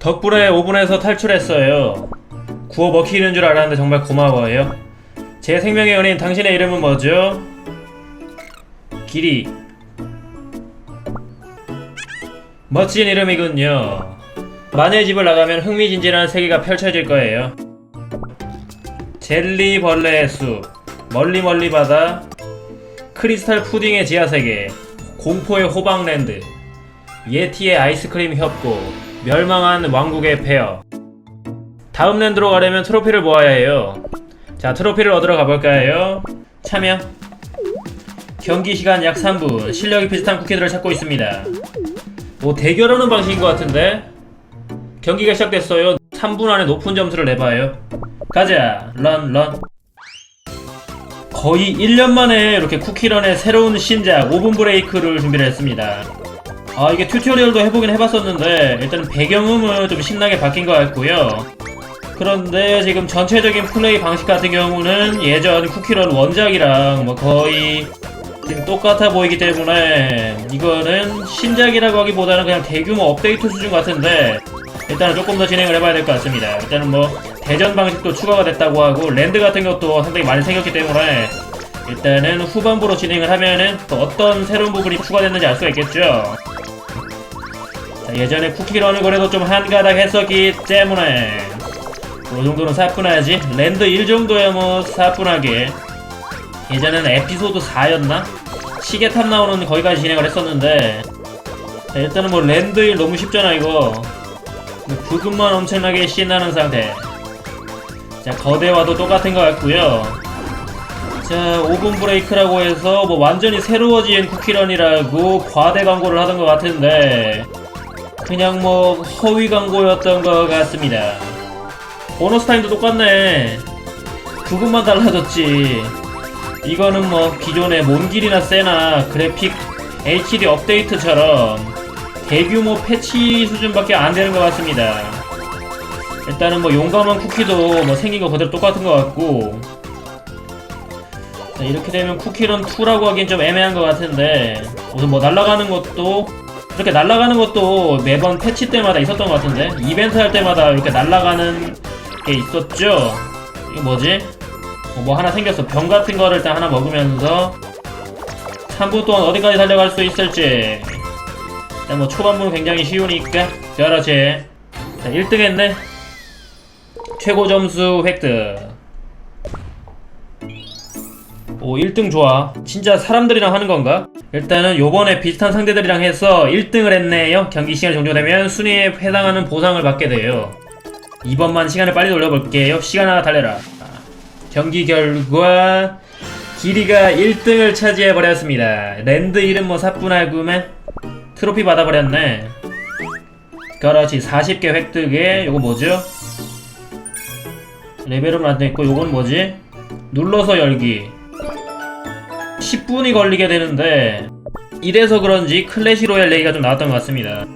덕분에 오븐에서 탈출했어요. 구워 먹히는 줄 알았는데 정말 고마워요. 제 생명의 연인 당신의 이름은 뭐죠? 길이. 멋진 이름이군요. 마녀의 집을 나가면 흥미진진한 세계가 펼쳐질 거예요. 젤리 벌레의 숲, 멀리 멀리 바다, 크리스탈 푸딩의 지하세계, 공포의 호박랜드, 예티의 아이스크림 협곡, 멸망한 왕국의 폐허. 다음 랜드로 가려면 트로피를 모아야 해요. 자, 트로피를 얻으러 가볼까요? 참여. 경기 시간 약 3분. 실력이 비슷한 쿠키들을 찾고 있습니다. 뭐 대결하는 방식인 것 같은데? 경기가 시작됐어요. 3분 안에 높은 점수를 내봐요. 가자. 런, 런. 거의 1년 만에 이렇게 쿠키런의 새로운 신작 오븐 브레이크를 준비를 했습니다. 아 이게 튜토리얼도 해보긴 해봤었는데 일단 배경음은 좀 신나게 바뀐 것 같고요. 그런데 지금 전체적인 플레이 방식 같은 경우는 예전 쿠키런 원작이랑 뭐 거의 똑같아 보이기 때문에 이거는 신작이라고 하기보다는 그냥 대규모 업데이트 수준 같은데 일단은 조금 더 진행을 해봐야 될 것 같습니다. 일단은 뭐 대전 방식도 추가가 됐다고 하고 랜드 같은 것도 상당히 많이 생겼기 때문에 일단은 후반부로 진행을 하면은 또 어떤 새로운 부분이 추가됐는지 알 수가 있겠죠. 자, 예전에 쿠키런을 그래도 좀 한가닥 했었기 때문에 그 정도는 사뿐하지. 랜드 1 정도야 뭐 사뿐하게. 예전에는 에피소드 4였나? 시계탑 나오는 거기까지 진행을 했었는데 자, 일단은 뭐 랜드 1 너무 쉽잖아 이거. 부금만 엄청나게 신나는 상태. 자 거대와도 똑같은 것 같고요. 자 오븐 브레이크라고 해서 뭐 완전히 새로워진 쿠키런이라고 과대 광고를 하던 것 같은데 그냥 뭐 허위 광고였던 것 같습니다. 보너스 타임도 똑같네. 부금만 달라졌지. 이거는 뭐 기존의 몬길이나 세나 그래픽 HD 업데이트처럼 대규모 패치 수준밖에 안 되는 것 같습니다. 일단은 뭐 용감한 쿠키도 뭐 생긴 거 그대로 똑같은 것 같고. 자, 이렇게 되면 쿠키런 2라고 하긴 좀 애매한 것 같은데. 무슨 뭐 날아가는 것도 이렇게 날아가는 것도 매번 패치 때마다 있었던 것 같은데 이벤트 할 때마다 이렇게 날아가는 게 있었죠. 이거 뭐지? 어, 뭐 하나 생겼어. 병 같은 거를 일단 하나 먹으면서 3분 동안 어디까지 달려갈 수 있을지. 일단 뭐 초반부는 굉장히 쉬우니까. 그렇지. 자, 1등 했네. 최고 점수 획득. 오, 1등 좋아. 진짜 사람들이랑 하는 건가? 일단은 요번에 비슷한 상대들이랑 해서 1등을 했네요. 경기 시간이 종료되면 순위에 해당하는 보상을 받게 돼요. 이번만 시간을 빨리 돌려볼게요. 시간 하나 달래라. 경기 결과 길이가 1등을 차지해버렸습니다. 랜드 이름 뭐 사뿐하구만 트로피 받아버렸네. 그렇지 40개 획득에 요거 뭐죠? 레벨업은 안돼있고 요건 뭐지? 눌러서 열기 10분이 걸리게 되는데 이래서 그런지 클래시 로얄 얘기가 좀 나왔던 것 같습니다.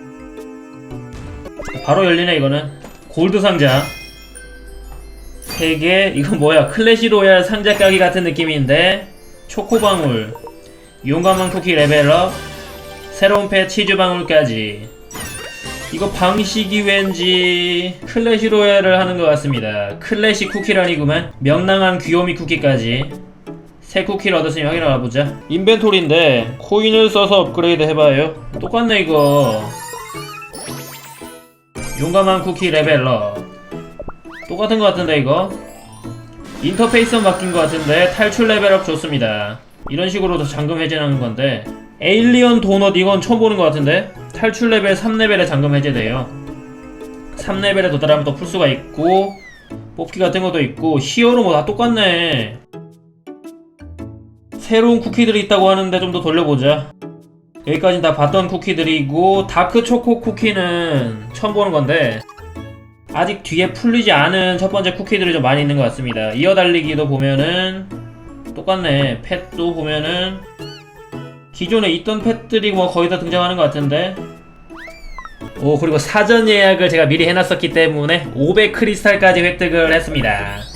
바로 열리네 이거는. 골드 상자. 3개 이거 뭐야? 클래시 로얄 상자 까기 같은 느낌인데 초코방울 용감한 쿠키 레벨업 새로운 펫 치즈방울까지. 이거 방식이 왠지 클래시 로얄을 하는 것 같습니다. 클래시 쿠키라니구만. 명랑한 귀요미 쿠키까지 새 쿠키를 얻었으니 확인해 봐보자. 인벤토리인데 코인을 써서 업그레이드 해봐요. 똑같네 이거. 용감한 쿠키 레벨업 똑같은 것 같은데 이거? 인터페이스만 바뀐 것 같은데 탈출 레벨업 좋습니다. 이런 식으로 더 잠금 해제하는 건데. 에일리언 도넛 이건 처음 보는 것 같은데? 탈출 레벨 3레벨에 잠금 해제돼요. 3레벨에 도달하면 또 풀수가 있고 뽑기 같은 것도 있고 히어로 뭐 다 똑같네 새로운 쿠키들이 있다고 하는데 좀 더 돌려보자 여기까지 다 봤던 쿠키들이고 다크 초코 쿠키는 처음 보는 건데 아직 뒤에 풀리지 않은 첫 번째 쿠키들이 좀 많이 있는 것 같습니다. 이어달리기도 보면은 똑같네. 펫도 보면은 기존에 있던 펫들이 뭐 거의 다 등장하는 것 같은데. 오 그리고 사전 예약을 제가 미리 해놨었기 때문에 500 크리스탈까지 획득을 했습니다.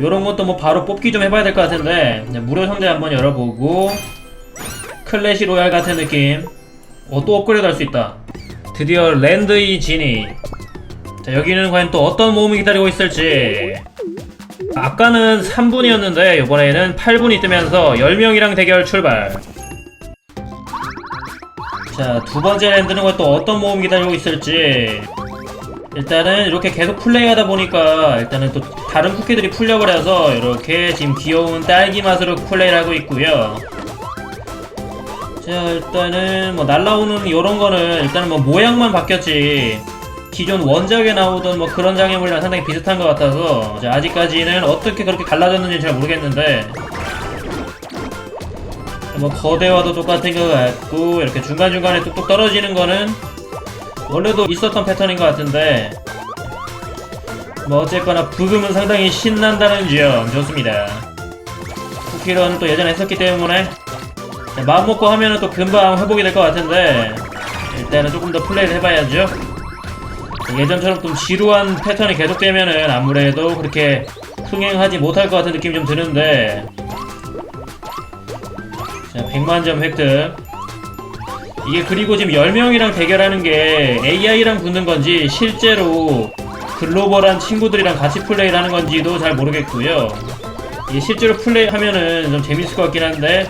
요런 것도 뭐 바로 뽑기 좀 해봐야 될 것 같은데 무료 상자 한번 열어보고 클래시 로얄 같은 느낌. 오또 업그레이드 할 수 있다. 드디어 랜드이 지니 자, 여기는 과연 또 어떤 모험이 기다리고 있을지. 아까는 3분이었는데 이번에는 8분이 뜨면서 10명이랑 대결 출발. 자, 두 번째 랜드는 과연 또 어떤 모험이 기다리고 있을지. 일단은 이렇게 계속 플레이하다 보니까 일단은 또 다른 쿠키들이 풀려버려서 이렇게 지금 귀여운 딸기 맛으로 플레이를 하고 있고요. 자 일단은 뭐 날라오는 이런 거는 일단은 뭐 모양만 바뀌었지. 기존 원작에 나오던 뭐 그런 장애물이랑 상당히 비슷한 것 같아서 자, 아직까지는 어떻게 그렇게 갈라졌는지 잘 모르겠는데. 뭐 거대와도 똑같은 것 같고 이렇게 중간중간에 뚝뚝 떨어지는 거는 원래도 있었던 패턴인 것 같은데 뭐 어쨌거나 부금은 상당히 신난다는 점 좋습니다. 쿠키런은 또 예전에 했었기 때문에 네, 마음 먹고 하면은 또 금방 회복이 될 것 같은데 일단은 조금 더 플레이를 해봐야죠. 예전처럼 좀 지루한 패턴이 계속되면은 아무래도 그렇게 흥행하지 못할 것 같은 느낌이 좀 드는데 자 100만점 획득. 이게 그리고 지금 10명이랑 대결하는 게 AI랑 붙는 건지 실제로 글로벌한 친구들이랑 같이 플레이를 하는 건지도 잘 모르겠고요 이게 실제로 플레이하면은 좀 재밌을 것 같긴 한데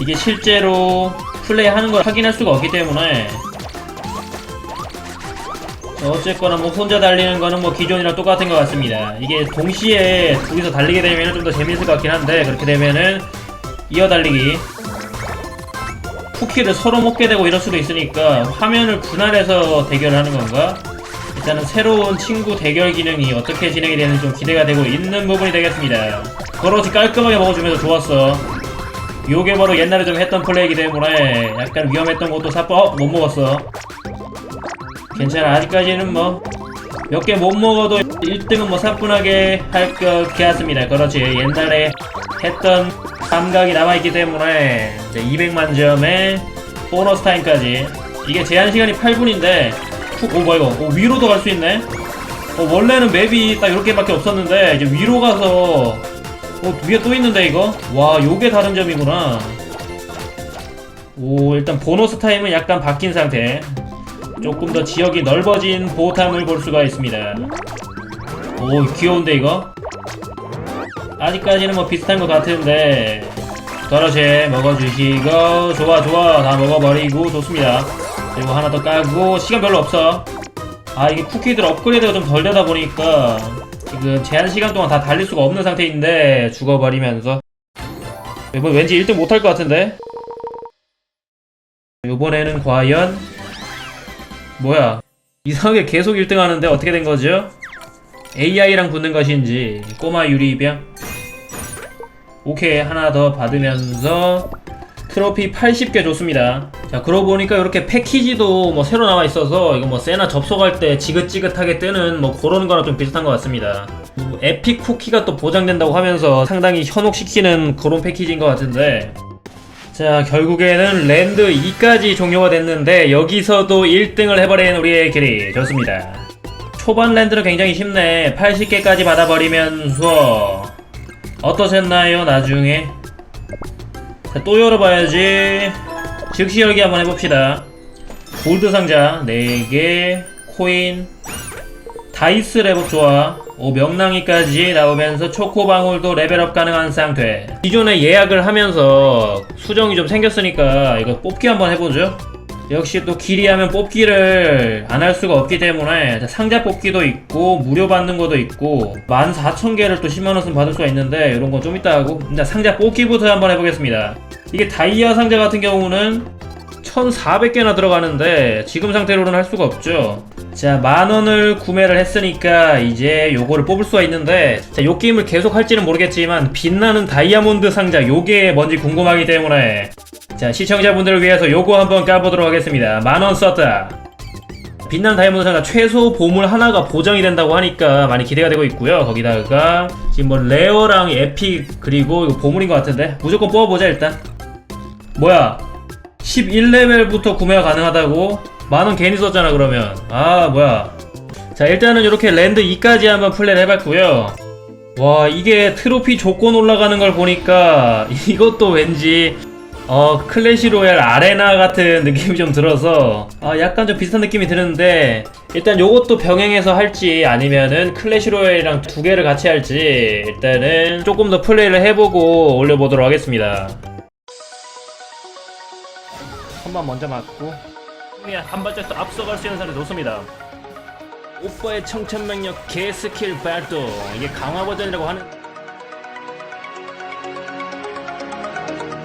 이게 실제로 플레이하는 걸 확인할 수가 없기 때문에 어쨌거나 뭐 혼자 달리는 거는 뭐 기존이랑 똑같은 것 같습니다. 이게 동시에 둘이서 달리게 되면 좀 더 재밌을 것 같긴 한데 그렇게 되면은 이어 달리기 쿠키를 서로 먹게 되고 이럴 수도 있으니까 화면을 분할해서 대결을 하는 건가? 일단은 새로운 친구 대결 기능이 어떻게 진행이 되는지 좀 기대가 되고 있는 부분이 되겠습니다. 그렇지 깔끔하게 먹어주면서 좋았어. 요게 바로 옛날에 좀 했던 플레이이기 때문에 약간 위험했던 것도 사빠 어? 못 먹었어 괜찮아 아직까지는 뭐 몇 개 못 먹어도 1등은 뭐 사뿐하게 할 것 같습니다 그렇지 옛날에 했던 감각이 남아있기 때문에 이제 200만 점에 보너스 타임까지 이게 제한 시간이 8분인데 훅, 오 뭐야 이거. 오, 위로도 갈 수 있네. 어, 원래는 맵이 딱 이렇게밖에 없었는데 이제 위로 가서 어 위에 또 있는데 이거? 와 요게 다른 점이구나. 오 일단 보너스 타임은 약간 바뀐 상태. 조금 더 지역이 넓어진 보탐을 볼 수가 있습니다. 오 귀여운데 이거? 아직까지는 뭐 비슷한 것 같은데. 그렇지 먹어주시고 좋아 좋아. 다 먹어버리고 좋습니다 그리고 하나 더 까고 시간 별로 없어. 아 이게 쿠키들 업그레이드가 좀 덜 되다 보니까 지금 제한 시간 동안 다 달릴 수가 없는 상태인데 죽어버리면서. 이번 왠지 1등 못할 것 같은데? 이번에는 과연 뭐야? 이상하게 계속 1등 하는데 어떻게 된 거죠? AI랑 붙는 것인지 꼬마 유리병. 오케이 하나 더 받으면서 트로피 80개 줬습니다. 자, 그러고 보니까 이렇게 패키지도 뭐 새로 나와 있어서 이거 뭐 세나 접속할 때 지긋지긋하게 뜨는 뭐 그런 거랑 좀 비슷한 것 같습니다. 뭐 에픽 쿠키가 또 보장된다고 하면서 상당히 현혹시키는 그런 패키지인 것 같은데. 자, 결국에는 랜드 2까지 종료가 됐는데 여기서도 1등을 해버린 우리의 길이 좋습니다. 초반 랜드는 굉장히 쉽네. 80개까지 받아버리면서 어떠셨나요, 나중에? 자, 또 열어봐야지. 즉시 열기 한번 해봅시다. 골드 상자 4개, 코인, 다이스 레벨 좋아. 오, 명랑이까지 나오면서 초코방울도 레벨업 가능한 상태. 기존에 예약을 하면서 수정이 좀 생겼으니까 이거 뽑기 한번 해보죠. 역시 또 길이 하면 뽑기를 안 할 수가 없기 때문에 상자 뽑기도 있고 무료 받는 것도 있고 14,000개를 또 10만원 받을 수가 있는데 이런 건 좀 이따 하고 일단 상자 뽑기부터 한번 해보겠습니다. 이게 다이아 상자 같은 경우는 1,400개나 들어가는데 지금 상태로는 할 수가 없죠. 자 만원을 구매를 했으니까 이제 요거를 뽑을 수가 있는데 자, 요 게임을 계속 할지는 모르겠지만 빛나는 다이아몬드 상자 요게 뭔지 궁금하기 때문에 자 시청자분들을 위해서 요거 한번 까보도록 하겠습니다. 만원 썼다. 빛나는 다이아몬드 상자 최소 보물 하나가 보정이 된다고 하니까 많이 기대가 되고 있고요. 거기다가 지금 뭐 레어랑 에픽 그리고 이거 보물인 것 같은데? 무조건 뽑아보자 일단. 뭐야? 11레벨부터 구매가 가능하다고? 만원 괜히 썼잖아 그러면. 아 뭐야. 자 일단은 이렇게 랜드 2까지 한번 플레이를 해봤고요. 와 이게 트로피 조건 올라가는 걸 보니까 이것도 왠지 어 클래시 로얄 아레나 같은 느낌이 좀 들어서 아 약간 좀 비슷한 느낌이 드는데 일단 요것도 병행해서 할지 아니면은 클래시 로얄이랑 두 개를 같이 할지 일단은 조금 더 플레이를 해보고 올려보도록 하겠습니다. 한 번 먼저 맞고 한 발짝 더 앞서갈 수 있는 사람이 좋습니다. 오빠의 청천명력 개스킬 발동 이게 강화 버전이라고 하는